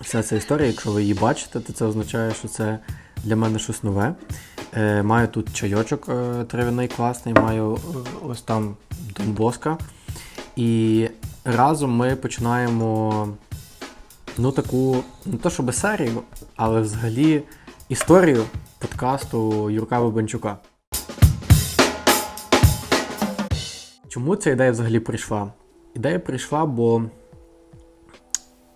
вся ця історія, якщо ви її бачите, то це означає, що це для мене щось нове. Е, маю тут чайочок е, трав'яний класний, маю е, ось там Донбоска. І разом ми починаємо ну, таку, не то щоб серію, але взагалі історію подкасту Юрка Бабанчука. Чому ця ідея взагалі прийшла? Ідея прийшла, бо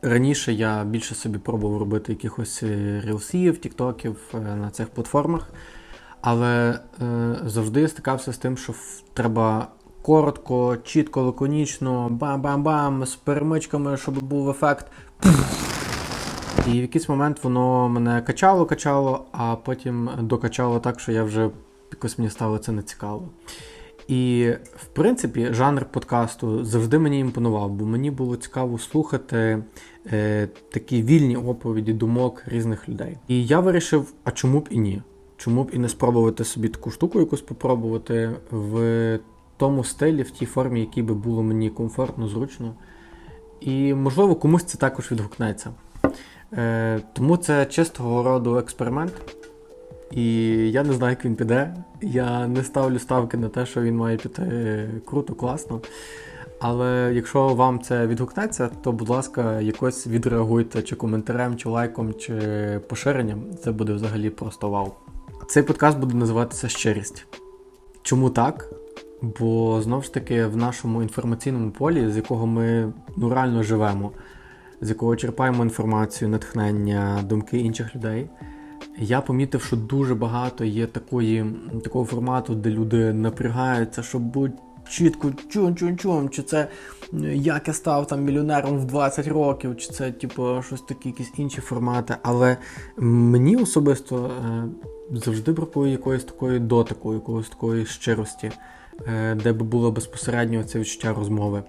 раніше я більше собі пробував робити якихось е, рілсів, тіктоків е, на цих платформах, але е, завжди стикався з тим, що треба коротко, чітко, лаконічно, бам-бам-бам, з перемичками, щоб був ефект. І в якийсь момент воно мене качало, качало, а потім докачало так, що я вже якось мені стало це нецікаво. І, в принципі, жанр подкасту завжди мені імпонував, бо мені було цікаво слухати е, такі вільні оповіді думок різних людей. І я вирішив, а чому б і ні? Чому б і не спробувати собі таку штуку якусь попробувати в тому стилі, в тій формі, якій би було мені комфортно, зручно. І, можливо, комусь це також відгукнеться. Е, тому це чистого роду експеримент. І я не знаю, як він піде. Я не ставлю ставки на те, що він має піти круто, класно. Але якщо вам це відгукнеться, то, будь ласка, якось відреагуйте чи коментарем, чи лайком, чи поширенням. Це буде взагалі просто вау. Цей подкаст буде називатися Щирість. Чому так? Бо знову ж таки в нашому інформаційному полі, з якого ми ну, реально живемо, з якого черпаємо інформацію, натхнення, думки інших людей. Я помітив, що дуже багато є такої, такого формату, де люди напрягаються, щоб бути чітко чун-чун-чун, чи це як я став там мільйонером в 20 років, чи це типу щось такі, якісь інші формати. Але мені особисто е, завжди бракує якоїсь такої дотику, якоїсь такої щирості, е, де би було безпосередньо це відчуття розмови.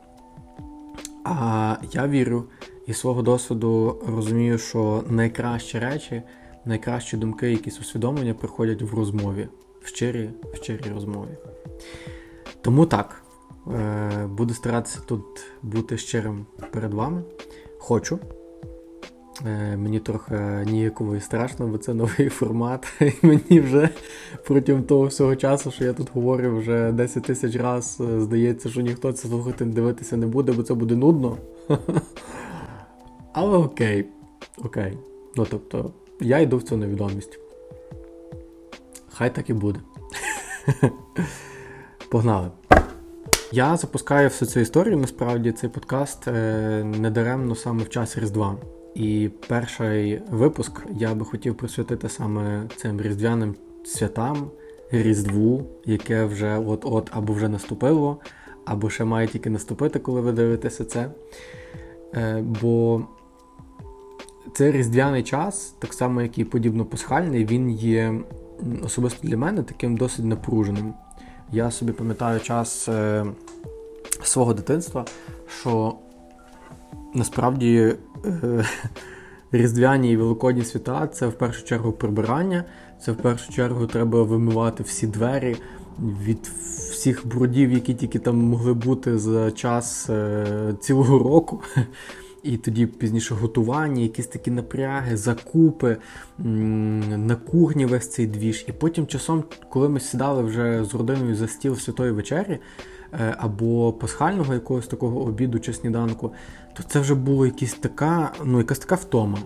А я вірю і свого досвіду розумію, що найкращі речі, найкращі думки, якісь усвідомлення приходять в розмові, в щирій, в щирій розмові. Тому так, е, буду старатися тут бути щирим перед вами. Хочу. Е, Мені трохи ніяково і страшно, бо це новий формат. І мені вже протягом того всього часу, що я тут говорю, вже 10 тисяч разів здається, що ніхто це слухати дивитися не буде, бо це буде нудно. Але окей. Окей. Ну тобто, я йду в цю невідомість. Хай так і буде. Погнали. Я запускаю всю цю історію, насправді, цей подкаст е, недаремно саме в час Різдва. І перший випуск я би хотів присвятити саме цим різдвяним святам, Різдву, яке вже от-от або вже наступило, або ще має тільки наступити, коли ви дивитеся це. Е, бо цей різдвяний час, так само як і подібно пасхальний, він є особисто для мене таким досить напруженим. Я собі пам'ятаю час е, свого дитинства, що насправді е, різдвяні і великодні свята це в першу чергу прибирання, це в першу чергу треба вимивати всі двері від всіх брудів, які тільки там могли бути за час е, цілого року. І тоді пізніше готування, якісь такі напряги, закупи, на кухні весь цей двіж. І потім часом, коли ми сідали вже з родиною за стіл святої вечері е, або пасхального якогось такого обіду чи сніданку, то це вже було якась така, ну, якась така втома.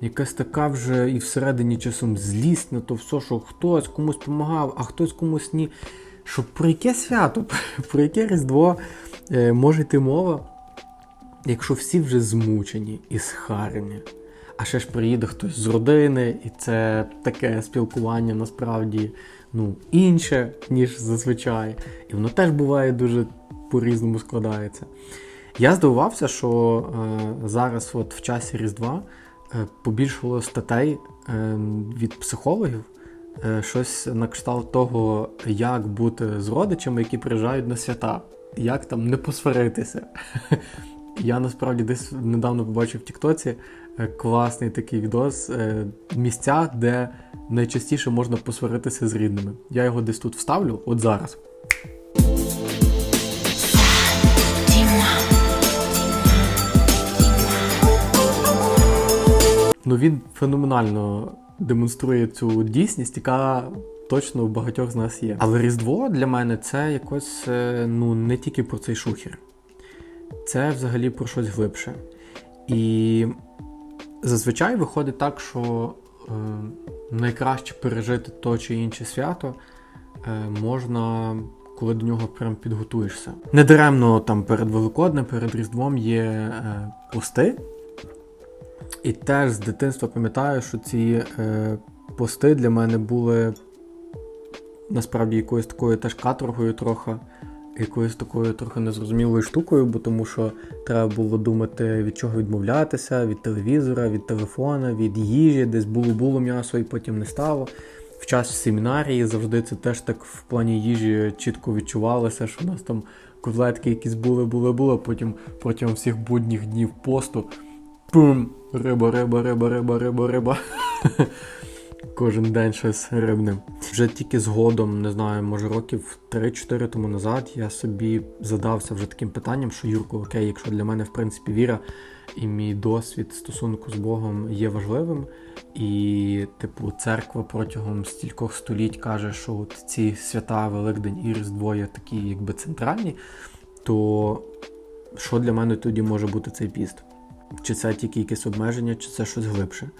Якась така вже і всередині часом злість на то все, що хтось комусь допомагав, а хтось комусь ні. Що про яке свято, про яке Різдво е, може йти мова, якщо всі вже змучені і схарені. А ще ж приїде хтось з родини, і це таке спілкування насправді ну, інше, ніж зазвичай. І воно теж буває дуже по-різному складається. Я здивувався, що е, зараз, от в часі Різдва, е, побільшало статей е, від психологів. е, Щось на кшталт того, як бути з родичами, які приїжджають на свята, як там не посваритися. Я насправді десь недавно побачив в Тіктоці е, класний такий відос е, місця, де найчастіше можна посваритися з рідними. Я його десь тут вставлю, от зараз. Ну він феноменально демонструє цю дійсність, яка точно у багатьох з нас є. Але Різдво для мене це якось е, ну не тільки про цей шухер, це взагалі про щось глибше. І зазвичай виходить так, що е, найкраще пережити то чи інше свято е, можна, коли до нього прям підготуєшся. Недаремно там перед Великоднем, перед Різдвом є е, пости. І теж з дитинства пам'ятаю, що ці е, пости для мене були насправді якоюсь такою теж каторгою трохи, якоюсь такою трохи незрозумілою штукою, бо тому що треба було думати, від чого відмовлятися, від телевізора, від телефона, від їжі, десь було було м'ясо і потім не стало. В час семінарії завжди це теж так в плані їжі чітко відчувалося, що у нас там котлетки якісь були, були, були, потім протягом всіх будніх днів посту пум! Риба, риба, риба, риба, риба, риба. Кожен день щось рибне. Вже тільки згодом, не знаю, може років 3-4 тому назад я собі задався вже таким питанням, що Юрко, окей, якщо для мене в принципі віра і мій досвід стосунку з Богом є важливим, і, типу, церква протягом стількох століть каже, що от ці свята, Великдень і Різдво є такі, якби центральні, то що для мене тоді може бути цей піст? Чи це тільки якесь обмеження, чи це щось глибше?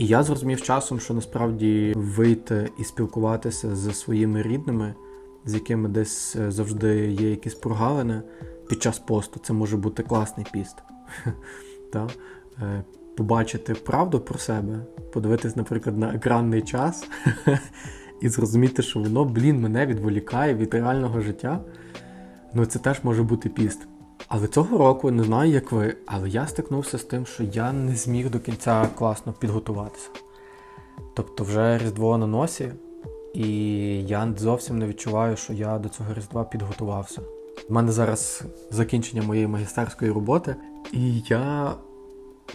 І я зрозумів часом, що насправді вийти і спілкуватися зі своїми рідними, з якими десь е, завжди є якісь прогалини під час посту, це може бути класний піст. Е, Побачити правду про себе, подивитись, наприклад, на екранний час і зрозуміти, що воно, блін, мене відволікає від реального життя. Ну, це теж може бути піст. Але цього року не знаю, як ви, але я стикнувся з тим, що я не зміг до кінця класно підготуватися. Тобто вже Різдво на носі, і я зовсім не відчуваю, що я до цього Різдва підготувався. У мене зараз закінчення моєї магістерської роботи, і я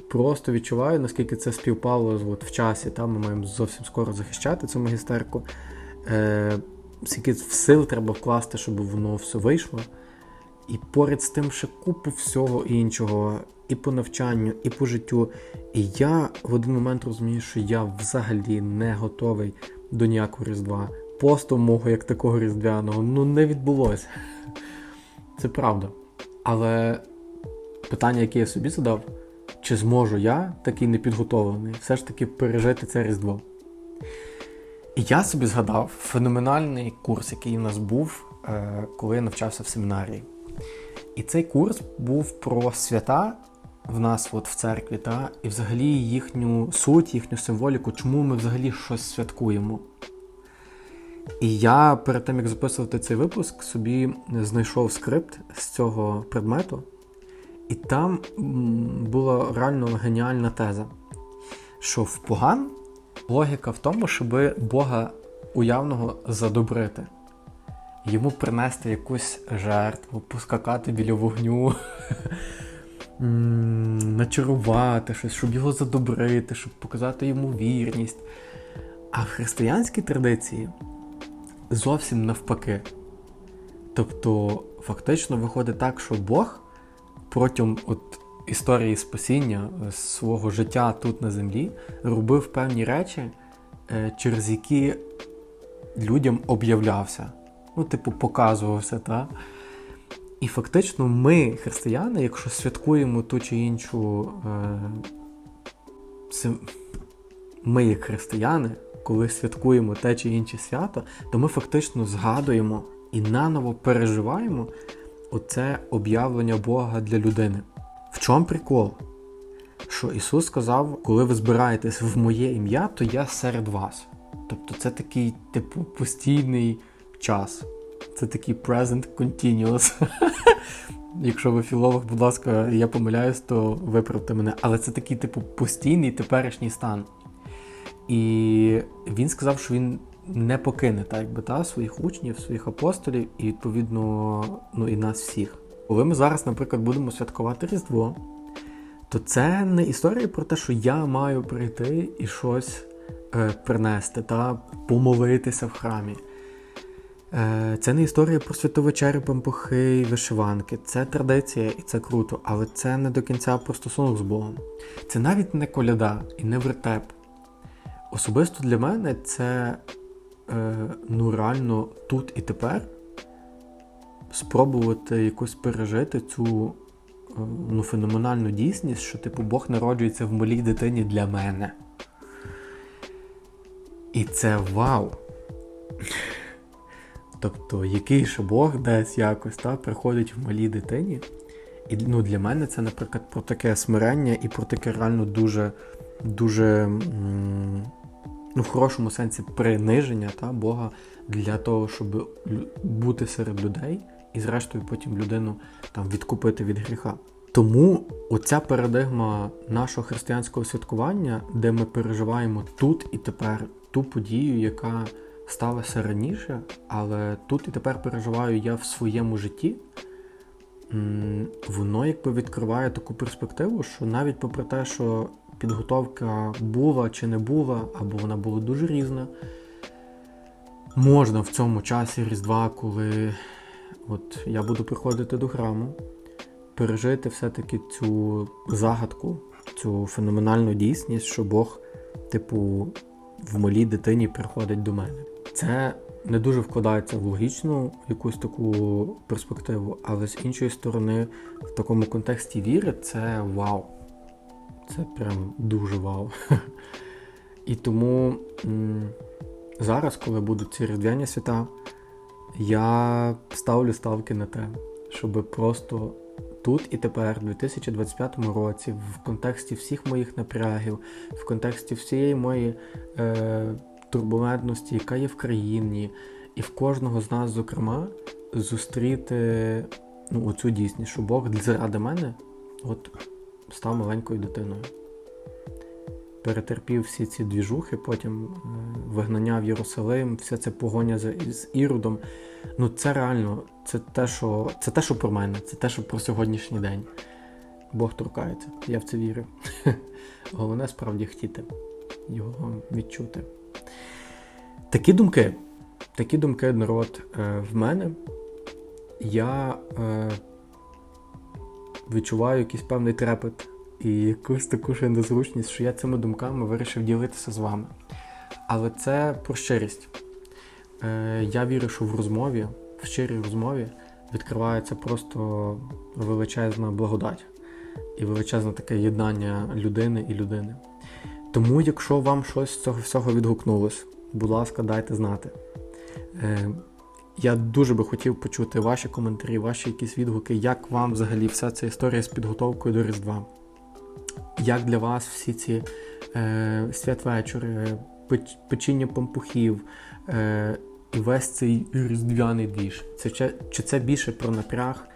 просто відчуваю, наскільки це співпало от, в часі. Та, Ми маємо зовсім скоро захищати цю магістерку. Е, Скільки в сил треба вкласти, щоб воно все вийшло. І поряд з тим ще купу всього іншого, і по навчанню, і по життю. І я в один момент розумію, що я взагалі не готовий до ніякого Різдва. Посту мого як такого різдвяного ну не відбулося. Це правда. Але питання, яке я собі задав, чи зможу я, такий непідготовлений, все ж таки пережити це Різдво? І я собі згадав феноменальний курс, який у нас був, е, коли я навчався в семінарії. І цей курс був про свята в нас от в церкві, та, і взагалі їхню суть, їхню символіку, чому ми взагалі щось святкуємо. І я перед тим, як записувати цей випуск, собі знайшов скрипт з цього предмету, і там була реально геніальна теза, що в поган логіка в тому, щоб Бога уявного задобрити йому принести якусь жертву, поскакати біля вогню, начарувати щось, щоб його задобрити, щоб показати йому вірність. А в християнській традиції зовсім навпаки. Тобто, фактично виходить так, що Бог протягом от історії спасіння е, свого життя тут на землі робив певні речі, е, через які людям об'являвся ну, типу, показувався. Та? І фактично ми, християни, якщо святкуємо ту чи іншу. Е, ми, як християни, коли святкуємо те чи інше свято, то ми фактично згадуємо і наново переживаємо оце об'явлення Бога для людини. В чому прикол? Що Ісус сказав, коли ви збираєтесь в моє ім'я, то я серед вас. Тобто це такий, типу, постійний час. Це такий present continuous. Якщо ви філолог, будь ласка, я помиляюсь, то виправте мене. Але це такий, типу, постійний теперішній стан. І він сказав, що він не покине так, якби, та, своїх учнів, своїх апостолів і, відповідно, ну, і нас всіх. Коли ми зараз, наприклад, будемо святкувати Різдво, то це не історія про те, що я маю прийти і щось е, принести, та помолитися в храмі. Е, Це не історія про святу вечерю, пампухи і вишиванки. Це традиція і це круто, але це не до кінця про стосунок з Богом. Це навіть не коляда і не вертеп. Особисто для мене це е, ну реально тут і тепер спробувати якось пережити цю е, ну, феноменальну дійсність, що типу Бог народжується в малій дитині для мене. І це вау! Тобто, який ще Бог десь якось та, приходить в малій дитині. І ну, для мене це, наприклад, про таке смирення і про таке реально дуже, дуже ну, в хорошому сенсі приниження та, Бога для того, щоб бути серед людей і, зрештою, потім людину там, відкупити від гріха. Тому оця парадигма нашого християнського святкування, де ми переживаємо тут і тепер ту подію, яка сталася раніше, але тут і тепер переживаю я в своєму житті, воно якби відкриває таку перспективу, що навіть попри те, що підготовка була чи не була, або вона була дуже різна, можна в цьому часі Різдва, коли от я буду приходити до храму, пережити все-таки цю загадку, цю феноменальну дійсність, що Бог, типу, в малій дитині приходить до мене. Це не дуже вкладається в логічну якусь таку перспективу, але з іншої сторони, в такому контексті віри це вау. Це прям дуже вау. І тому зараз, коли будуть ці різдвяні свята, я ставлю ставки на те, щоб просто тут і тепер, у 2025 році, в контексті всіх моїх напрягів, в контексті всієї моєї е, турбулентності, яка є в країні, і в кожного з нас, зокрема, зустріти ну, оцю дійсність, що Бог заради мене от, став маленькою дитиною. Перетерпів всі ці двіжухи, потім е, вигнання в Єрусалим, вся ця погоня за з Іродом. Ну, це реально, це те, що це те, що про мене, це те, що про сьогоднішній день. Бог торкається, я в це вірю. Головне справді хотіти його відчути. Такі думки, такі думки, народ, е, в мене. Я е, відчуваю якийсь певний трепет і якусь таку ще незручність, що я цими думками вирішив ділитися з вами. Але це про щирість. Е, я вірю, що в розмові, в щирій розмові відкривається просто величезна благодать і величезне таке єднання людини і людини. Тому, якщо вам щось з цього всього відгукнулось, будь ласка, дайте знати. Е, я дуже би хотів почути ваші коментарі, ваші якісь відгуки, як вам взагалі вся ця історія з підготовкою до Різдва. Як для вас всі ці е, святвечори, печіння пампухів е, і весь цей різдвяний двіж? Це, чи, чи це більше про напряг,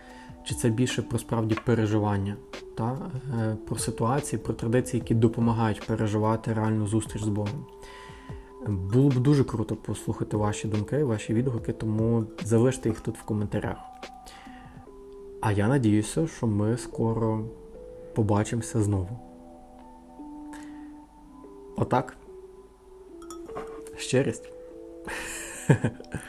чи це більше про справді переживання? Та? Е, про ситуації, про традиції, які допомагають переживати реальну зустріч з Богом. Було б дуже круто послухати ваші думки, ваші відгуки, тому залиште їх тут в коментарях. А я надіюся, що ми скоро побачимося знову. Отак. Щирість.